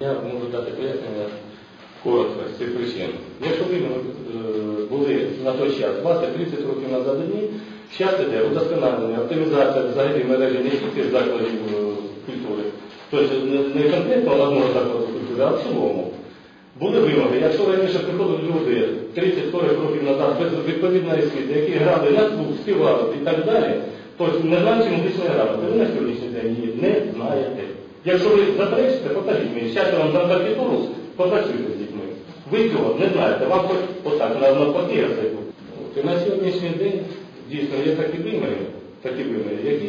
Я можу дати пояснення коротко з цих причин. Якщо ви е, були на той час 20-30 років назад одні, іде удосконалення, оптимізація взагалі мережі не тільки закладів е, культури, тобто не, конкретно одного закладу культури, а в цілому. Були вимоги. Якщо раніше приходили люди 30-40 років назад без відповідної освіти, які грали на слух, співали і так далі, то не знаючи музичної грамоти, ви на сьогоднішній день її не знаєте. Якщо ви заперечите, покажіть мені. Я вам дам партитуру, попрацюйте з дітьми. Ви цього не знаєте, вам хоч отак на, на папір зайду. От, І на сьогоднішній день дійсно є такі вимоги, такі вимоги, які,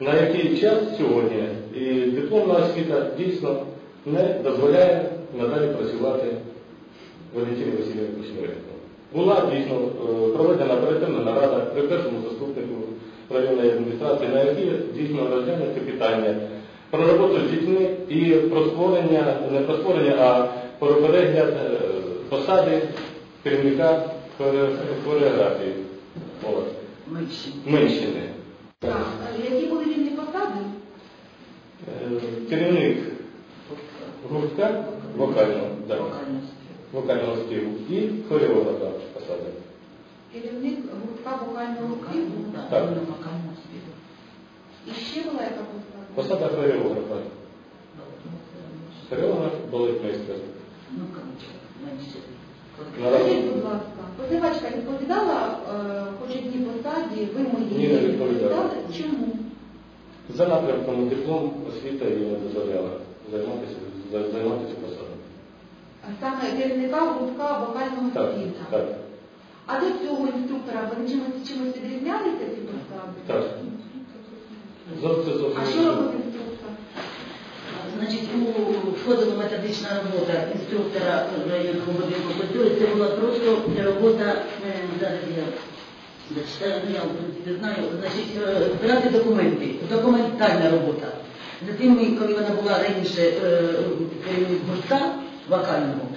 на який час сьогодні і дипломна освіта дійсно не дозволяє надалі працювати Валентині Васильівні Кушніренко. Була дійсно е, проведена оперативна нарада при першому заступнику районної адміністрації, на якій дійсно розглянуті питання про роботу з дітьми і про створення, не про створення, а про перегляд е, посади керівника хоре- хореографії Менщини. Так, які були вільні посади? Е, Керівник гуртка вокального, да, вокального співу і хореографа посади. Керівник гуртка вокального співу. Так. іменно вокальна спів. І ще була яка посада? Хореографа. Хореограф балетмейстер. Ну, коротше. Скажіть, будь ласка, позивачка відповідала хоч одній посаді, вимоги Ні, не її відповідала. Чому? За напрямком диплом освіта їй не дозволяла займатися, за- займати цю посаду. А саме керівника гуртка вокального Так, співу. так, А до цього інструктора вони чимось, чимось відрізнялися ці посади? так. Зовсім зовсім. А що робив інструктор? Значить, у входила методична робота інструктора районного будинку культури. Це була просто робота, е, зараз я в знаю, значить, е, збирати документи, документальна робота. Затим, ми, коли вона була раніше е, керівник гуртка вокального,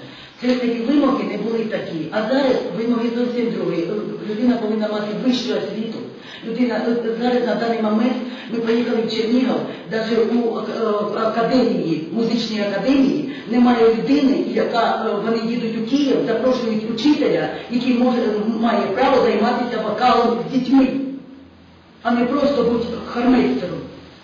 це такі вимоги не були такі. А зараз вимоги зовсім другі. Е, Людина повинна мати вищу освіту. Людина е, зараз на даний момент ми поїхали в Чернігов, навіть у е, академії, музичній академії немає людини, яка е, вони їдуть у Київ, запрошують учителя, який може має право займатися вокалом з дітьми, а не просто бути хармейстером.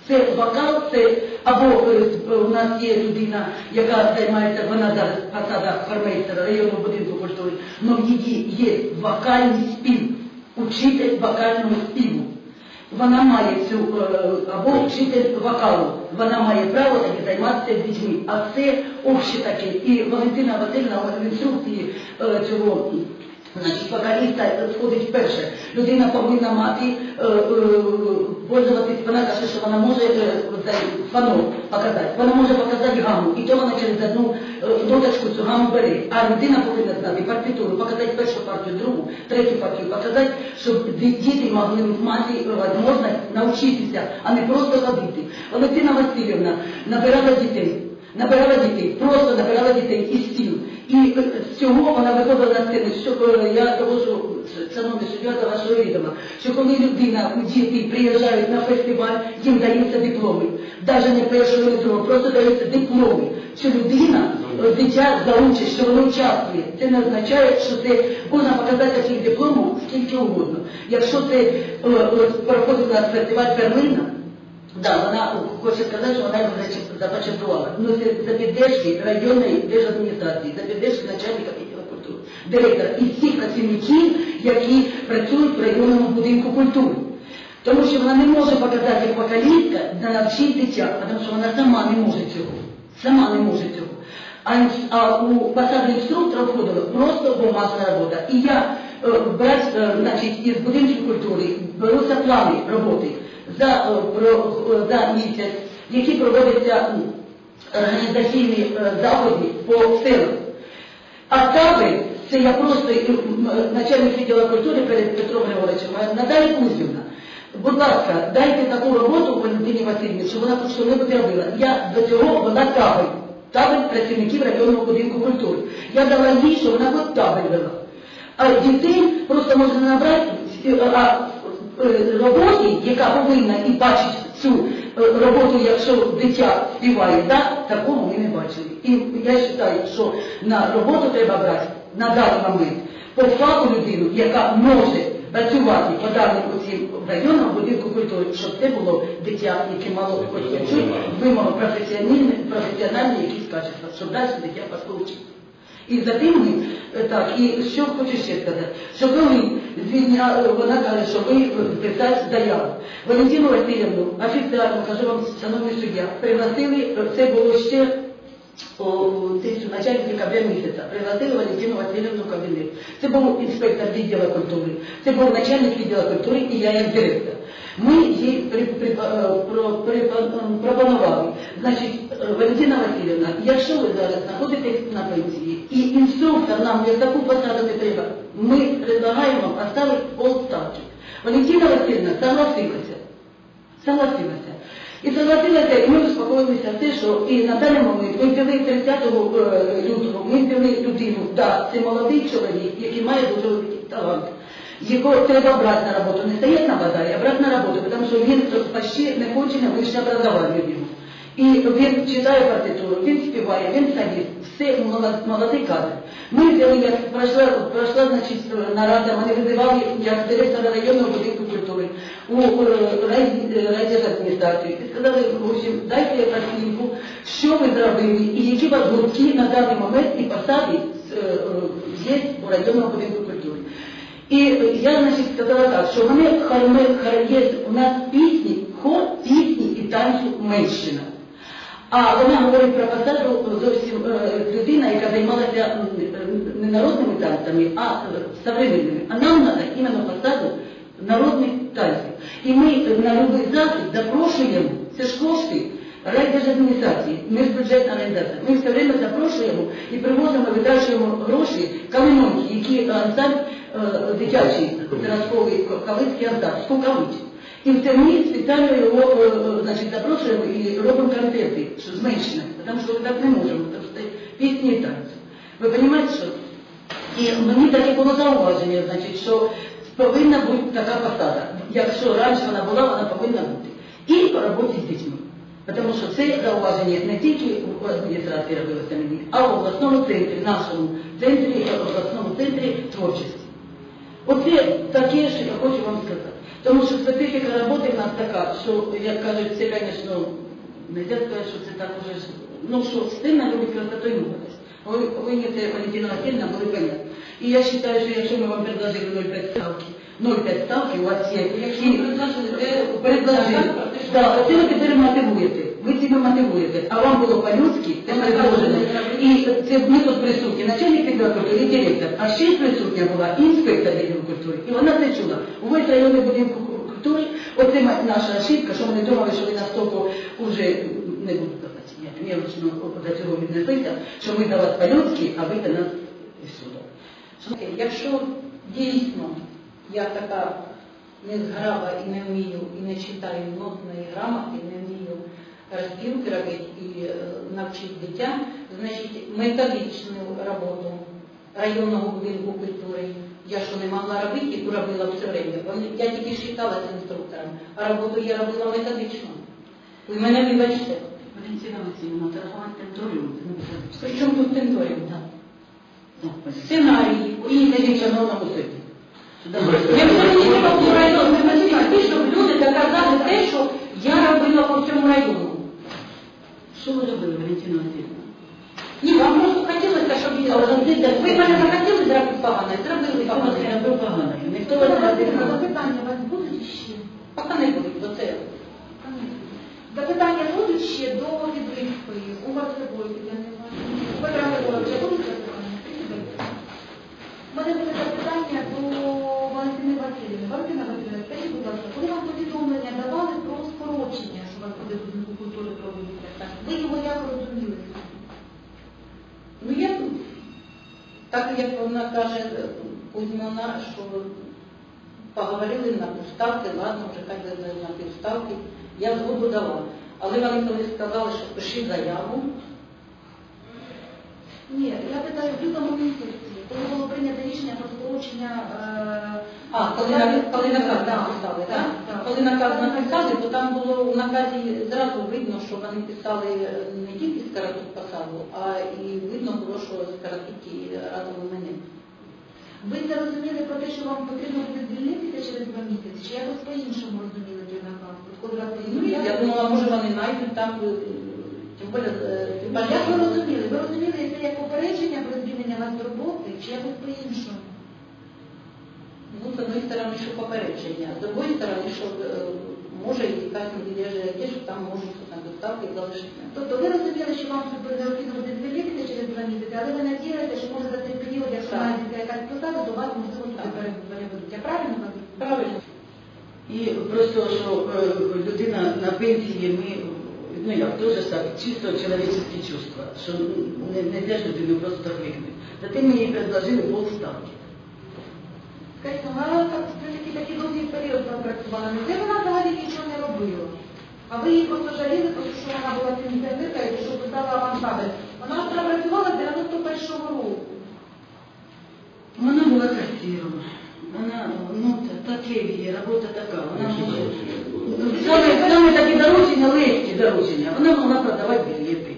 Це вокал, це або е, у нас є людина, яка займається, вона зараз посада хармейстера районного будинку культури, але в її є вокальний спів, учитель вокального співу. Вона має цю, е, або вчитель вокалу, вона має право таки займатися дітьми. А це обще таке. І Валентина Васильівна в інструкції е, цього значить, вокаліста входить вперше. Людина повинна мати, е, е, пользуватись, вона каже, що вона може е, цей фанор показати, вона може показати гаму, і то вона через одну е, ноточку цю гаму бере. А людина повинна знати партитуру, показати першу партію, другу, третю партію, показати, щоб ді- діти могли мати е, можливість навчитися, а не просто ходити. Валентина Васильівна набирала дітей. Набирала дітей, просто набирала дітей із стіл. І е, з цього вона виходила на сцену, що е, я довожу, шановний суддя, до вашого відома, що коли людина, діти приїжджають на фестиваль, їм даються дипломи. Навіть не першого, не другого, просто даються дипломи. Що людина, е, дитя заучить, що воно участвує. Це не означає, що це можна показати таких дипломів скільки угодно. Якщо це е, е, проходила фестиваль Берлина, Да, вона хоче сказати, що вона його започаткувала. Ну це за підтримки районної держадміністрації, за підтримки начальника культури, директора і всіх працівників, які працюють в районному будинку культури. Тому що вона не може показати як вокалістка на навчити дитя, тому що вона сама не може цього. Сама не може цього. А, а у посаду інструктора входила просто бумажна робота. І я е, брать, е, значить, із будинків культури беруться плани роботи за, е, про, е, за місяць, які проводяться м, організаційні е, заходи по селах. А табель, це я просто начальник відділу культури перед Петром Григоровичем, Наталія Кузівна. Будь ласка, дайте таку роботу Валентині Васильівні, щоб вона тут що-небудь робила. Я до цього вона табель, табель працівників районного будинку культури. Я дала їй, що вона от табель вела. А дітей просто можна набрати, а роботі, яка повинна і бачить цю е, роботу, якщо дитя співає, да, такого ми не бачили. І я вважаю, що на роботу треба брати на даний момент по факту людину, яка може працювати по даним оцім районам будинку культури, щоб це було дитя, яке мало чуть вимоги професіональні, професіональні якісь качества, щоб далі дитя получити. І за е, так, і що хочу ще сказати, що коли звільня, вона каже, що ви писати заяву. Валентину Васильівну офіціально, кажу вам, шановний суддя, пригласили, це було ще о, десь у началі декабря місяця, пригласили Валентину Васильівну в кабінет. Це був інспектор відділу культури, це був начальник відділу культури і я як директор. Ми їй е, при, пропонували, значить, е, Валентина Васильівна, якщо ви зараз знаходитесь на пенсії і інструктор нам як таку посаду не треба, ми предлагаємо вам оставити полставки. Валентина Васильівна согласилася. Согласилася. І согласилася, і ми успокоїлися те, що і на даний момент ми взяли 30 е, лютого, ми взяли людину, да, це молодий чоловік, який має дуже талант. Його треба брати на роботу, не стоять на базарі, а брати на роботу, тому що він почти не кончене вищее образування в. І він читає партитуру, він співає, він соліст, все молод- молодий кадр. Ми взяли, як пройшла, пройшла значить, нарада, мене визивали як директора районного будинку культури у райдержадміністрацію і сказали, общем, дайте оцінку, що ви зробили і які вас гуртки на даний момент і посади е, е, є у районному будинку. І я, значить, сказала так, що вони хор- ми у нас пісні, хор пісні і танцю Менщина. А вона говорить про посаду зовсім е, людина, яка займалася не народними танцями, а современними. А нам треба іменно посаду народних танців. І ми на любий захід запрошуємо, це ж кошти райдержадміністрації, ми ж бюджетна організація. Ми все время запрошуємо і привозимо, витрачуємо гроші калинонки, які ансамбль е, дитячий зразковий калицький ансамбль, Скукавич. І в термін спеціально його е, е, значить, запрошуємо і робимо концерти, що зменшено, тому що ми так не можемо, тому що це пісні і танці. Ви розумієте, що? І мені таке було зауваження, значить, що повинна бути така посада. Якщо раніше вона була, вона повинна бути. І по роботі з дітьми. Тому що це зауваження не тільки в адміністрації робилося мені, а в обласному центрі, нашому центрі, в обласному центрі творчості. Оце таке, що я хочу вам сказати. Тому що специфіка роботи в нас така, що, як кажуть, це, звісно, не можна сказати, що це так уже, ну що стильно любить красотою молодость. Ви повинні це, Валентина Васильівна, були понятні. І я вважаю, що якщо ми вам предложили 0,5 ставки, 0,5 ставки у вас є. І- ви предложили, це предложили. Так, оце ви тепер мотивуєте. Ви себе мотивуєте. А вам було по-людськи, це предложено. І це ми тут присутні, начальник культури і директор. А ще й присутня була інспектор відділу культури. І вона це чула. Увесь районний будинку культури, оце наша ошибка, що вони думали, що ви настільки вже не буду казати, ні, мелочно до цього віднеслися, що ми до вас по-людськи, а ви до нас і сюди. Якщо дійсно я така незграба і не вмію, і не читаю нотної грамоти, не розпілки робити і е, навчити дитя, значить методичну роботу районного будинку культури я що не могла робити, яку робила все время. Я тільки считалася інструктором, а роботу я робила методично. Ви мене вибачте. Валентина Васильівна, торгувати буде. Причому тут тендорів? Так. Сценарії, І не шановному суді. Якщо мені треба по району, ви щоб люди доказали те, що я робила по всьому району. Що ви робили, Валентина Васильівна? Ні, вам просто хотілося, щоб я... Ви мене захотіли зробити погане, зробили погано. Ніхто вас не. Запитання у вас будуть ще? Поки не будуть, бо це... Запитання будуть ще до відривки. У вас собою Тетяна Іванівна. У Петра Григоровича будуть запитання? У мене буде запитання до Валентини Васильівни. Валентина Васильівна, скажіть, будь ласка, коли вам повідомлення давали про скорочення, що у вас буде будинку культури проводиться, ви його як розуміли? Ну я тут. Так як вона каже, Кузьмина, що поговорили на півставки, ладно, вже хай на півставки, я згоду дала. Але вони коли сказали, що пиши заяву, Ні, я питаю в лютому місяці. коли було прийнято рішення про скорочення е, А, коли, на- коли наказ написали, так? так. Коли наказ написали, то там було в наказі зразу видно, що вони писали не тільки скоротуть посаду, а і видно було, що скоротить і разом мене. Ви це розуміли про те, що вам потрібно буде звільнитися через два місяці, чи якось по-іншому розуміли той наказ? От коли вас Ну, я думала, може вони знайдуть там, е, тим більше, е, як ви розуміли? Ви розуміли це як попередження про звільнення вас з роботи, чи якось по-іншому? Ну, з одної сторони, що попередження, з другої сторони, що е, може і якась неділежа є, що там можуть доставки залишити. Тобто ви розуміли, що вам необхідно буде звільнитися через два місяці, але ви надіялися, що може за цей період, якщо Так. знайдеться якась посада, то вас можливо туди переведуть. Я правильно розумію? Правильно. І просто, що е, людина на пенсії, ми, ну як, теж так, чисто чоловічні чувства, що не, не для людини просто так викинуть. Зате їй предложили полставки. Скажіть, ну, вона так, в принципі, такий довгий період пропрацювала. Невже вона взагалі нічого не робила? А ви її просто жаліли, тому що та- таке її, робота така. Вона може, ну, саме, саме такі доручення, легкі доручення. Вона могла продавати білети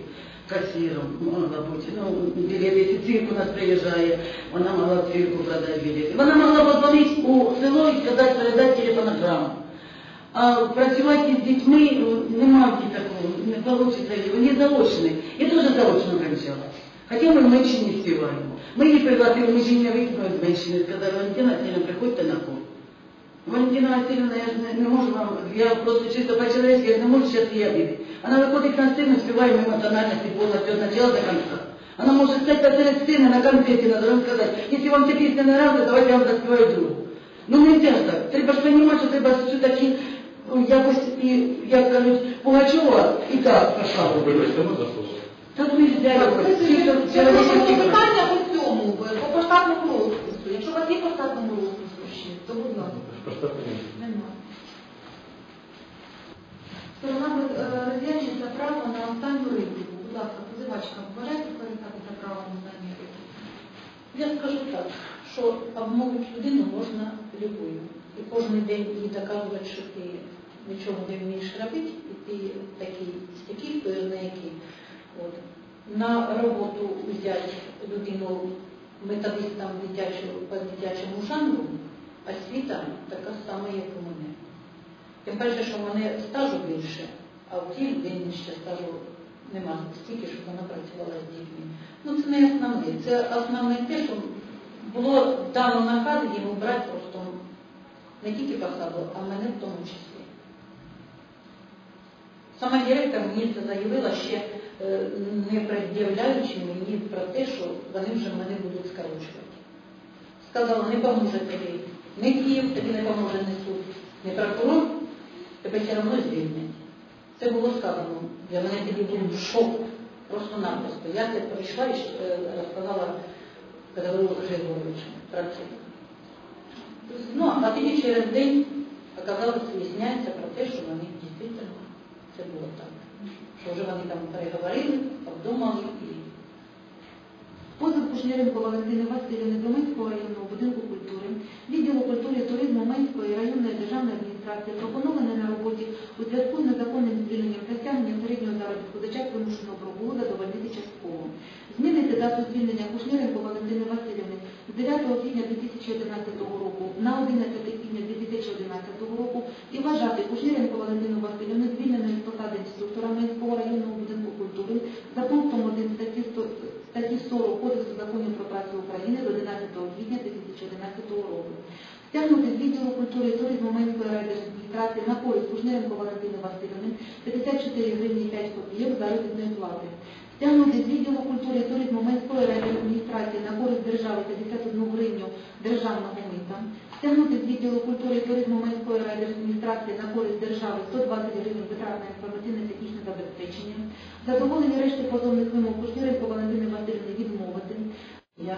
касиром, могла бути. Ну, білети, якщо цирк у нас приїжджає, вона могла в цирку продати білети. Вона могла позвонити у село і сказати, передати телефонограму. А працювати з дітьми ну, нема в дітей такого, не вийде. Вони заочні. Я теж заочно кончала. Хотя мы меньше не успеваем. Мы не пригласили, мы же не викинули з меньшини, сказали, Валентина Васильевна, приходьте на курс. Валентина Васильевна, я ж не, не можу вам, я просто чисто по-человечески, я ж не можу сейчас її обидеть. Она выходит на сцену, спеваем эмоциональности полностью от начала до конца. Она может стать посеред сцены на концерте, надо вам сказать, если вам ця пісня не нравится, давайте я вам заспіваю другу. Ну нельзя ж так. Треба ж розуміти, що треба все-таки ну, якось, і, як кажуть, Пугачова і так пошла. Вибачте, можна слово? Так нельзя, Це чисто чоловічески. питання по цьому, по поштатному розпису. Якщо у вас є поштатному розпису ще, то будь ласка. Нема. Сторона е, розв'язується право на останню репліку. Будь ласка, позивачка, бажаєте скористатися правом на останню репліку? Я скажу так, що обмовити людину можна любою. І кожен день їй доказувати, що ти нічого не вмієш робити, і ти такий стякий, на які. От. На роботу взяти людину методистам дитячого, по дитячому жанру, освіта така сама, як у мене. Тим паче, що в мене стажу більше, а в тій людині ще стажу нема стільки, щоб вона працювала з дітьми. Ну це не основне. Це основне те, що було дано наказ йому брати просто не тільки посаду, а мене в тому числі. Сама директор мені це заявила ще е, не пред'являючи мені про те, що вони вже мене будуть скорочувати. Сказала, не поможе тобі, не Київ тобі не поможе не суд, не прокурор, тебе все одно звільнять. Це було сказано. Для мене тоді був шок, просто-напросто. Я це прийшла і е, розказала Григоровичу про це. Ну, а тоді через день оказалось, виясняється про те, що вони дійсно це було так. Що вже вони там переговорили, обдумали Позов Кушніренко Валентини Васильівни до Минського районного будинку культури, відділу культури і туризму Минської районної державної адміністрації пропонований на роботі у зв'язку з незаконним звільненням та стягненням середнього заробітку за час вимушеного прогулу задовольнити частково. Змінити дату звільнення Кушніренко Валентини Васильівни з 9 квітня 2011 року на 11 квітня 2011 року і вважати Кушніренко Валентину Васильівну звільненою з посади інструктора Минського районного будинку культури за пунктом 1 статті 100 статті 40 Кодексу законів про працю України з 11 квітня 2011 року. Стягнути з відділу культури і туризму Менської райдержадміністрації на користь Кушнеренко Валентини Васильівни 54 гривні 5 копійок заробітної плати. Стягнути з відділу культури і туризму Менської райдержадміністрації на користь держави 51 гривню державного мита. Стягнути з відділу культури і туризму Менської райдержадміністрації на користь держави 120 гривень витрат на інформаційно-технічне забезпечення. Задоволення решти позовних вимог Кушніренко Валентини Васильівни відмовити. Я